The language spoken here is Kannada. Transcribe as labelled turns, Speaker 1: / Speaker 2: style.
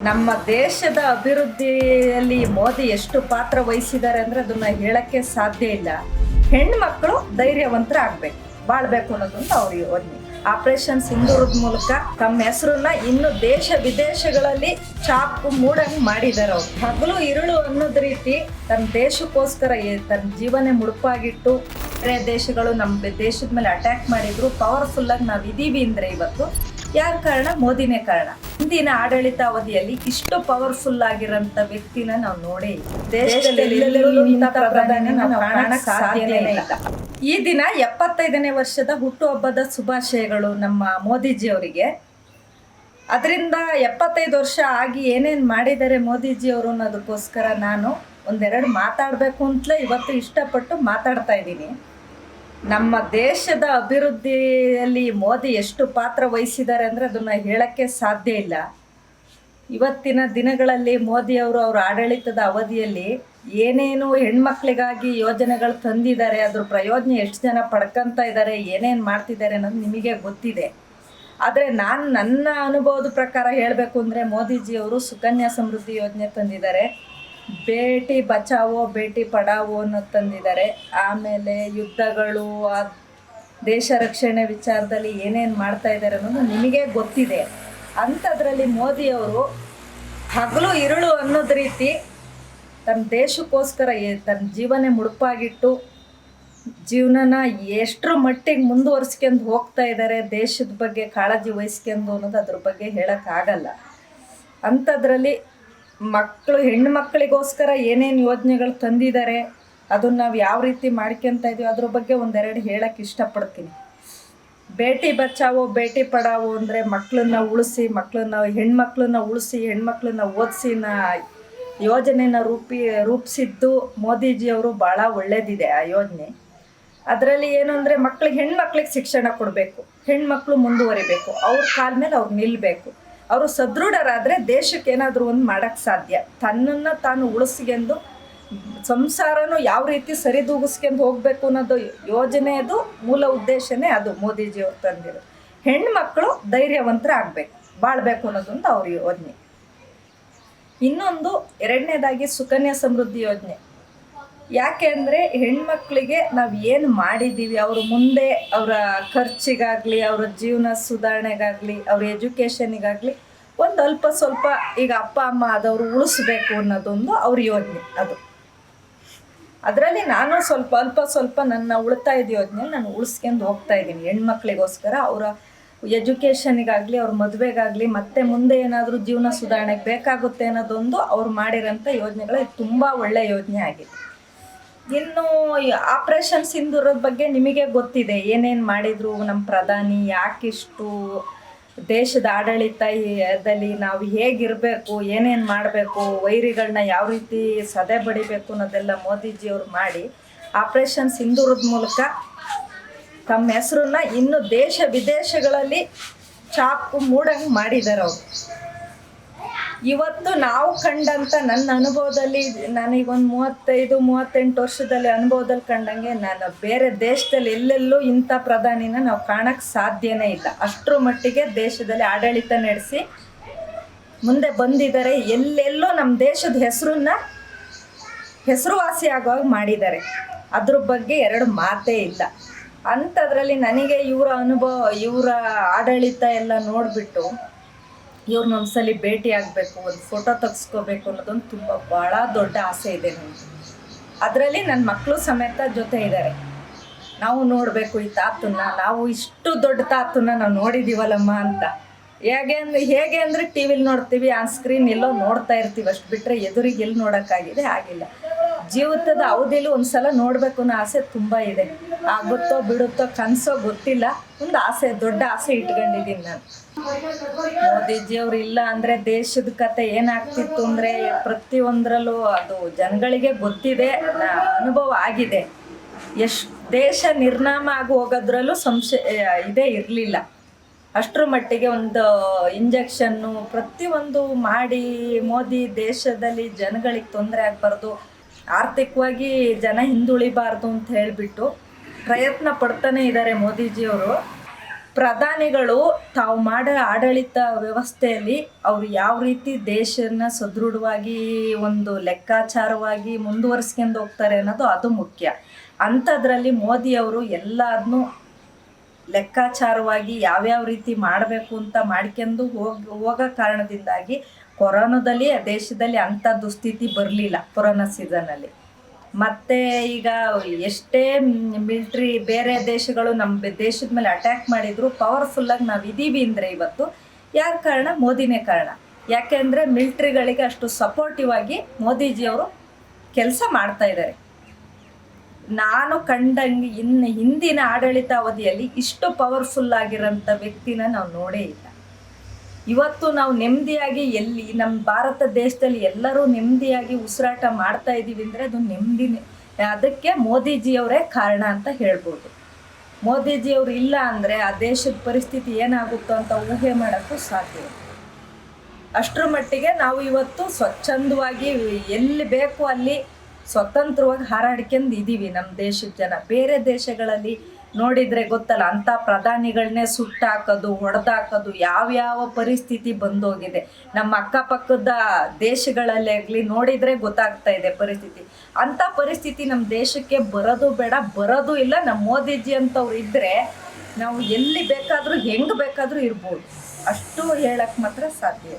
Speaker 1: ನಮ್ಮ ದೇಶದ ಅಭಿವೃದ್ಧಿಯಲ್ಲಿ ಮೋದಿ ಎಷ್ಟು ಪಾತ್ರ ವಹಿಸಿದ್ದಾರೆ ಅಂದ್ರೆ ಅದನ್ನ ಹೇಳಕ್ಕೆ ಸಾಧ್ಯ ಇಲ್ಲ. ಹೆಣ್ಮಕ್ಳು ಧೈರ್ಯವಂತರ ಆಗ್ಬೇಕು ಬಾಳ್ಬೇಕು ಅನ್ನೋದೊಂದು ಅವ್ರಿಗೆ ಯೋಜನೆ. ಆಪರೇಷನ್ ಸಿಂಧೂರದ ಮೂಲಕ ತಮ್ಮ ಹೆಸರನ್ನ ಇನ್ನು ದೇಶ ವಿದೇಶಗಳಲ್ಲಿ ಚಾಪು ಮೂಡಂಗ್ ಮಾಡಿದ್ದಾರೆ ಅವ್ರು. ಹಗಲು ಇರುಳು ಅನ್ನೋದ್ ರೀತಿ ತನ್ನ ದೇಶಕ್ಕೋಸ್ಕರ ತನ್ನ ಜೀವನ ಮುಡುಪಾಗಿಟ್ಟು ಬೇರೆ ದೇಶಗಳು ನಮ್ಮ ದೇಶದ ಮೇಲೆ ಅಟ್ಯಾಕ್ ಮಾಡಿದ್ರು. ಪವರ್ಫುಲ್ ಆಗಿ ನಾವು ಇದೀವಿ ಅಂದ್ರೆ ಇವತ್ತು. ಯಾರ ಕಾರಣ? ಮೋದಿನೇ ಕಾರಣ. ಹಿಂದಿನ ಆಡಳಿತ ಅವಧಿಯಲ್ಲಿ ಇಷ್ಟು ಪವರ್ಫುಲ್ ಆಗಿರಂತ ವ್ಯಕ್ತಿನ ನಾವು ನೋಡೇ ಈ ದಿನ ಎಪ್ಪತ್ತೈದನೇ ವರ್ಷದ ಹುಟ್ಟುಹಬ್ಬದ ಶುಭಾಶಯಗಳು ನಮ್ಮ ಮೋದಿಜಿ ಅವರಿಗೆ ಅದರಿಂದ ಎಪ್ಪತ್ತೈದು ವರ್ಷ ಆಗಿ ಏನೇನು ಮಾಡಿದ್ದಾರೆ ಮೋದಿಜಿ ಅವರು ಅನ್ನೋದಕ್ಕೋಸ್ಕರ ನಾನು ಒಂದೆರಡು ಮಾತಾಡಬೇಕು ಅಂತಲೇ ಇವತ್ತು ಇಷ್ಟಪಟ್ಟು ಮಾತಾಡ್ತಾ ಇದ್ದೀನಿ. ನಮ್ಮ ದೇಶದ ಅಭಿವೃದ್ಧಿಯಲ್ಲಿ ಮೋದಿ ಎಷ್ಟು ಪಾತ್ರ ವಹಿಸಿದ್ದಾರೆ ಅಂದರೆ ಅದನ್ನು ಹೇಳಕ್ಕೆ ಸಾಧ್ಯ ಇಲ್ಲ. ಇವತ್ತಿನ ದಿನಗಳಲ್ಲಿ ಮೋದಿಯವರು ಅವರ ಆಡಳಿತದ ಅವಧಿಯಲ್ಲಿ ಏನೇನು ಹೆಣ್ಮಕ್ಳಿಗಾಗಿ ಯೋಜನೆಗಳು ತಂದಿದ್ದಾರೆ, ಅದ್ರ ಪ್ರಯೋಜನ ಎಷ್ಟು ಜನ ಪಡ್ಕೊತಾ ಇದ್ದಾರೆ, ಏನೇನು ಮಾಡ್ತಿದ್ದಾರೆ ಅನ್ನೋದು ನಿಮಗೆ ಗೊತ್ತಿದೆ. ಆದರೆ ನಾನು ನನ್ನ ಅನುಭವದ ಪ್ರಕಾರ ಹೇಳಬೇಕು ಅಂದರೆ ಮೋದಿಜಿಯವರು ಸುಕನ್ಯಾ ಸಮೃದ್ಧಿ ಯೋಜನೆ ತಂದಿದ್ದಾರೆ. ಬೇಟಿ ಬಚಾವೋ, ಬೇಟಿ ಪಡಾವೋ ಅನ್ನೋ ತಂದಿದ್ದಾರೆ. ಆಮೇಲೆ ಯುದ್ಧಗಳು, ಆ ದೇಶ ರಕ್ಷಣೆ ವಿಚಾರದಲ್ಲಿ ಏನೇನು ಮಾಡ್ತಾ ಇದ್ದಾರೆ ಅನ್ನೋದು ನಿಮಗೆ ಗೊತ್ತಿದೆ. ಅಂಥದ್ರಲ್ಲಿ ಮೋದಿಯವರು ಹಗಲು ಇರುಳು ಅನ್ನೋದು ರೀತಿ ತನ್ನ ದೇಶಕ್ಕೋಸ್ಕರ ತನ್ನ ಜೀವನೇ ಮುಡುಪಾಗಿಟ್ಟು ಜೀವನನ ಎಷ್ಟರ ಮಟ್ಟಿಗೆ ಮುಂದುವರ್ಸ್ಕೊಂಡು ಹೋಗ್ತಾ ಇದ್ದಾರೆ ದೇಶದ ಬಗ್ಗೆ ಕಾಳಜಿ ವಹಿಸ್ಕೊಂಡು ಅನ್ನೋದು ಅದ್ರ ಬಗ್ಗೆ ಹೇಳೋಕ್ಕಾಗಲ್ಲ ಅಂಥದ್ರಲ್ಲಿ ಮಕ್ಕಳು ಹೆಣ್ಣು ಮಕ್ಕಳಿಗೋಸ್ಕರ ಏನೇನು ಯೋಜನೆಗಳು ತಂದಿದ್ದಾರೆ, ಅದನ್ನು ನಾವು ಯಾವ ರೀತಿ ಮಾಡ್ಕೊತ ಇದೀವಿ, ಅದ್ರ ಬಗ್ಗೆ ಒಂದೆರಡು ಹೇಳಕ್ಕೆ ಇಷ್ಟಪಡ್ತೀನಿ. ಬೇಟಿ ಬಚಾವೋ, ಬೇಟಿ ಪಡಾವೋ ಅಂದರೆ ಮಕ್ಕಳನ್ನ ಉಳಿಸಿ ಮಕ್ಕಳನ್ನ ಹೆಣ್ಮಕ್ಳನ್ನ ಉಳಿಸಿ ಹೆಣ್ಮಕ್ಳನ್ನ ಓದಿಸಿ ನಾ ಯೋಜನೆನ ರೂಪಿ, ರೂಪಿಸಿದ್ದು ಮೋದಿಜಿಯವರು ಭಾಳ ಒಳ್ಳೇದಿದೆ ಆ ಯೋಜನೆ. ಅದರಲ್ಲಿ ಏನು ಅಂದರೆ ಮಕ್ಳಿಗೆ ಹೆಣ್ಮಕ್ಳಿಗೆ ಶಿಕ್ಷಣ ಕೊಡಬೇಕು ಹೆಣ್ಮಕ್ಳು ಮುಂದುವರಿಬೇಕು, ಅವ್ರ ಕಾಲ ಮೇಲೆ ಅವ್ರು ನಿಲ್ಲಬೇಕು ಅವರು ಸದೃಢರಾದರೆ ದೇಶಕ್ಕೆ ಏನಾದರೂ ಒಂದು ಮಾಡೋಕ್ಕೆ ಸಾಧ್ಯ. ತನ್ನನ್ನು ತಾನು ಉಳಿಸ್ಕೆಂದು ಸಂಸಾರನೂ ಯಾವ ರೀತಿ ಸರಿದೂಗಿಸ್ಕೊಂಡು ಹೋಗಬೇಕು ಅನ್ನೋದು ಯೋಜನೆ ಅದು, ಮೂಲ ಉದ್ದೇಶನೇ ಅದು ಮೋದಿಜಿಯವ್ರು ತಂದಿರೋ ಹೆಣ್ಮಕ್ಳು ಧೈರ್ಯವಂತರ ಆಗಬೇಕು ಬಾಳ್ಬೇಕು ಅನ್ನೋದೊಂದು ಅವ್ರ ಯೋಜನೆ. ಇನ್ನೊಂದು ಎರಡನೇದಾಗಿ ಸುಕನ್ಯಾ ಸಮೃದ್ಧಿ ಯೋಜನೆ. ಯಾಕೆ ಅಂದರೆ ಹೆಣ್ಮಕ್ಳಿಗೆ ನಾವು ಏನು ಮಾಡಿದ್ದೀವಿ ಅವರು ಮುಂದೆ ಅವರ ಖರ್ಚಿಗಾಗಲಿ, ಅವರ ಜೀವನ ಸುಧಾರಣೆಗಾಗಲಿ, ಅವ್ರ ಎಜುಕೇಷನಿಗಾಗಲಿ ಒಂದು ಅಲ್ಪ ಸ್ವಲ್ಪ ಈಗ ಅಪ್ಪ, ಅಮ್ಮ ಆದವರು ಉಳಿಸ್ಬೇಕು ಅನ್ನೋದೊಂದು ಅವ್ರ ಯೋಜನೆ ಅದು. ಅದರಲ್ಲಿ ನಾನು ಸ್ವಲ್ಪ ಅಲ್ಪ ಸ್ವಲ್ಪ ನನ್ನ ಉಳಿತಾಯದ ಯೋಜನೆ ನಾನು ಉಳಿಸ್ಕೊಂಡು ಹೋಗ್ತಾ ಇದ್ದೀನಿ ಹೆಣ್ಮಕ್ಳಿಗೋಸ್ಕರ. ಅವರ ಎಜುಕೇಷನಿಗಾಗಲಿ ಅವ್ರ ಮದುವೆಗಾಗಲಿ, ಮತ್ತೆ ಮುಂದೆ ಏನಾದರೂ ಜೀವನ ಸುಧಾರಣೆಗೆ ಬೇಕಾಗುತ್ತೆ ಅನ್ನೋದೊಂದು ಅವ್ರು ಮಾಡಿರೋಂಥ ಯೋಜನೆಗಳು ತುಂಬ ಒಳ್ಳೆಯ ಯೋಜನೆ ಆಗಿದೆ. ಇನ್ನು ಆಪರೇಷನ್ ಸಿಂಧೂರದ ಬಗ್ಗೆ ನಿಮಗೆ ಗೊತ್ತಿದೆ. ಏನೇನು ಮಾಡಿದ್ರು ನಮ್ಮ ಪ್ರಧಾನಿ, ಯಾಕಿಷ್ಟು ದೇಶದ ಆಡಳಿತದಲ್ಲಿ ನಾವು ಹೇಗಿರಬೇಕು, ಏನೇನು ಮಾಡಬೇಕು ವೈರಿಗಳನ್ನ ಯಾವ ರೀತಿ ಸದೆ ಬಡಿಬೇಕು ಅನ್ನೋದೆಲ್ಲ ಮೋದಿಜಿಯವ್ರು ಮಾಡಿ ಆಪರೇಷನ್ ಸಿಂಧೂರದ ಮೂಲಕ ತಮ್ಮ ಹೆಸರನ್ನ ಇನ್ನು ದೇಶ ವಿದೇಶಗಳಲ್ಲಿ ಚಾಪು ಮೂಡಂಗೆ ಮಾಡಿದ್ದಾರೆ ಅವರು ಇವತ್ತು ನಾವು ಕಂಡಂತ ನನ್ನ ಅನುಭವದಲ್ಲಿ ನನಗೆ ಒಂದು ಮೂವತ್ತೈದು, ಮೂವತ್ತೆಂಟು ವರ್ಷದಲ್ಲಿ ಅನುಭವದಲ್ಲಿ ಕಂಡಂಗೆ ನಾನು ಬೇರೆ ದೇಶದಲ್ಲಿ ಎಲ್ಲೆಲ್ಲೂ ಇಂಥ ಪ್ರಧಾನಿನ ನಾವು ಕಾಣಕ್ಕೆ ಸಾಧ್ಯನೇ ಇಲ್ಲ. ಅಷ್ಟರ ಮಟ್ಟಿಗೆ ದೇಶದಲ್ಲಿ ಆಡಳಿತ ನಡೆಸಿ ಮುಂದೆ ಬಂದಿದ್ದಾರೆ. ಎಲ್ಲೆಲ್ಲೋ ನಮ್ಮ ದೇಶದ ಹೆಸರನ್ನ ಹೆಸರುವಾಸಿ ಆಗುವಾಗ ಮಾಡಿದ್ದಾರೆ. ಅದ್ರ ಬಗ್ಗೆ ಎರಡು ಮಾತೇ ಇಲ್ಲ. ಅಂಥದ್ರಲ್ಲಿ ನನಗೆ ಇವರ ಅನುಭವ, ಇವರ ಆಡಳಿತ ಎಲ್ಲ ನೋಡಿಬಿಟ್ಟು ಇವ್ರನ್ನ ಒಂದ್ಸಲಿ ಭೇಟಿ ಆಗಬೇಕು, ಒಂದು ಫೋಟೋ ತೆಗೆಸ್ಕೋಬೇಕು ಅನ್ನೋದೊಂದು ತುಂಬ ಭಾಳ ದೊಡ್ಡ ಆಸೆ ಇದೆ ನನಗೆ. ಅದರಲ್ಲಿ ನನ್ನ ಮಕ್ಕಳು ಸಮೇತ ಜೊತೆ ಇದ್ದಾರೆ ನಾವು ನೋಡಬೇಕು ಈ ತಾತನ್ನ, ನಾವು ಇಷ್ಟು ದೊಡ್ಡ ತಾತನ್ನ ನಾವು ನೋಡಿದ್ದೀವಲ್ಲಮ್ಮ ಅಂತ. ಹೇಗೆ ಅಂದ್ರೆ, ಹೇಗೆ ಅಂದರೆ ಟಿ ವಿಲಿ ನೋಡ್ತೀವಿ ಆನ್ ಸ್ಕ್ರೀನ್ ಎಲ್ಲೋ ನೋಡ್ತಾ ಇರ್ತೀವಿ. ಅಷ್ಟು ಬಿಟ್ಟರೆ ಎದುರಿಗೆ ಎಲ್ಲಿ ನೋಡೋಕ್ಕಾಗಿದೆ? ಆಗಿಲ್ಲ ಜೀವಿತದ ಅವಧಿಲಿ ಒಂದ್ಸಲ ನೋಡಬೇಕು ಅನ್ನೋ ಆಸೆ ತುಂಬ ಇದೆ. ಆಗುತ್ತೋ ಬಿಡುತ್ತೋ ಕನಸೋ ಗೊತ್ತಿಲ್ಲ. ಒಂದು ಆಸೆ, ದೊಡ್ಡ ಆಸೆ ಇಟ್ಕೊಂಡಿದ್ದೀನಿ ನಾನು. ಮೋದಿಜಿಯವ್ರು ಇಲ್ಲ ಅಂದರೆ ದೇಶದ ಕತೆ ಏನಾಗ್ತಿತ್ತು ಅಂದರೆ ಪ್ರತಿಯೊಂದರಲ್ಲೂ ಅದು ಜನಗಳಿಗೆ ಗೊತ್ತಿದೆ ಅನುಭವ ಆಗಿದೆ. ಎಷ್ಟು ದೇಶ ನಿರ್ನಾಮ ಆಗಿ ಹೋಗೋದ್ರಲ್ಲೂ ಸಂಶಯ, ಇದೇ ಇರಲಿಲ್ಲ. ಅಷ್ಟರ ಮಟ್ಟಿಗೆ ಒಂದು ಇಂಜೆಕ್ಷನ್ನು ಪ್ರತಿಯೊಂದು ಮಾಡಿ ಮೋದಿ ದೇಶದಲ್ಲಿ ಜನಗಳಿಗೆ ತೊಂದರೆ ಆಗಬಾರ್ದು. ಆರ್ಥಿಕವಾಗಿ ಜನ ಹಿಂದುಳಿಬಾರ್ದು ಅಂತ ಹೇಳಿಬಿಟ್ಟು ಪ್ರಯತ್ನ ಪಡ್ತಾನೆ ಇದ್ದಾರೆ ಮೋದಿಜಿಯವರು. ಪ್ರಧಾನಿಗಳು ತಾವು ಮಾಡೋ ಆಡಳಿತ ವ್ಯವಸ್ಥೆಯಲ್ಲಿ ಅವರು ಯಾವ ರೀತಿ ದೇಶನ ಸದೃಢವಾಗಿ ಒಂದು ಲೆಕ್ಕಾಚಾರವಾಗಿ ಮುಂದುವರಿಸ್ಕೊಂಡು ಹೋಗ್ತಾರೆ ಅನ್ನೋದು ಅದು ಮುಖ್ಯ. ಅಂಥದ್ರಲ್ಲಿ ಮೋದಿಯವರು ಎಲ್ಲದನ್ನೂ ಲೆಕ್ಕಾಚಾರವಾಗಿ ಯಾವ್ಯಾವ ರೀತಿ ಮಾಡಬೇಕು ಅಂತ ಮಾಡ್ಕೊಂಡು ಹೋಗಿ ಹೋಗೋ ಕಾರಣದಿಂದಾಗಿ ಕೊರೋನಾದಲ್ಲಿ, ದೇಶದಲ್ಲಿ ಅಂಥ ದುಸ್ಥಿತಿ ಬರಲಿಲ್ಲ ಕೊರೋನಾ ಸೀಸನಲ್ಲಿ ಮತ್ತೆ ಈಗ ಎಷ್ಟೇ ಮಿಲ್ಟ್ರಿ ಬೇರೆ ದೇಶಗಳು ನಮ್ಮ ದೇಶದ ಮೇಲೆ ಅಟ್ಯಾಕ್ ಮಾಡಿದ್ರು ಪವರ್ಫುಲ್ಲಾಗಿ ನಾವು ಇದ್ದೀವಿ ಅಂದರೆ ಇವತ್ತು ಯಾರ ಕಾರಣ? ಮೋದಿನೇ ಕಾರಣ. ಯಾಕೆಂದರೆ ಮಿಲ್ಟ್ರಿಗಳಿಗೆ ಅಷ್ಟು ಸಪೋರ್ಟಿವ್ ಆಗಿ ಮೋದಿಜಿಯವರು ಕೆಲಸ ಮಾಡ್ತಾ ಇದ್ದಾರೆ ನಾನು ಕಂಡಂಗೆ ಇನ್ನು ಹಿಂದಿನ ಆಡಳಿತ ಅವಧಿಯಲ್ಲಿ ಇಷ್ಟು ಪವರ್ಫುಲ್ ಆಗಿರೋಂಥ ವ್ಯಕ್ತಿನ ನಾವು ನೋಡೇ ಇಲ್ಲ. ಇವತ್ತು ನಾವು ನೆಮ್ಮದಿಯಾಗಿ ಎಲ್ಲಿ ನಮ್ಮ ಭಾರತ ದೇಶದಲ್ಲಿ ಎಲ್ಲರೂ ನೆಮ್ಮದಿಯಾಗಿ ಉಸಿರಾಟ ಮಾಡ್ತಾ ಇದ್ದೀವಿ ಅಂದರೆ ಅದು ನೆಮ್ಮದಿನೇ. ಅದಕ್ಕೆ ಮೋದಿಜಿಯವರೇ ಕಾರಣ ಅಂತ ಹೇಳ್ಬೋದು. ಮೋದಿಜಿಯವರು ಇಲ್ಲ ಅಂದರೆ ಆ ದೇಶದ ಪರಿಸ್ಥಿತಿ ಏನಾಗುತ್ತೋ ಅಂತ ಊಹೆ ಮಾಡೋಕ್ಕೂ ಸಾಧ್ಯ ಅಷ್ಟರ ಮಟ್ಟಿಗೆ ನಾವು ಇವತ್ತು ಸ್ವಚ್ಛಂದವಾಗಿ ಎಲ್ಲಿ ಬೇಕು ಅಲ್ಲಿ ಸ್ವತಂತ್ರವಾಗಿ ಹಾರಾಡ್ಕೊಂಡು ಇದ್ದೀವಿ ನಮ್ಮ ದೇಶದ ಜನ. ಬೇರೆ ದೇಶಗಳಲ್ಲಿ ನೋಡಿದರೆ ಗೊತ್ತಲ್ಲ, ಅಂಥ ಪ್ರಧಾನಿಗಳನ್ನೇ ಸುಟ್ಟಾಕೋದು, ಹೊಡೆದಾಕೋದು, ಯಾವ್ಯಾವ ಪರಿಸ್ಥಿತಿ ಬಂದೋಗಿದೆ. ನಮ್ಮ ಅಕ್ಕಪಕ್ಕದ ದೇಶಗಳಲ್ಲಿ ಆಗಲಿ ನೋಡಿದರೆ ಗೊತ್ತಾಗ್ತಾ ಇದೆ ಪರಿಸ್ಥಿತಿ. ಅಂಥ ಪರಿಸ್ಥಿತಿ ನಮ್ಮ ದೇಶಕ್ಕೆ ಬರೋದು ಬೇಡ, ಬರೋದು ಇಲ್ಲ. ನಮ್ಮ ಮೋದಿಜಿ ಅಂತವ್ರು ಇದ್ದರೆ ನಾವು ಎಲ್ಲಿ ಬೇಕಾದರೂ, ಹೆಂಗೆ ಬೇಕಾದರೂ ಇರ್ಬೋದು. ಅಷ್ಟು ಹೇಳಕ್ಕೆ ಮಾತ್ರ ಸಾಧ್ಯ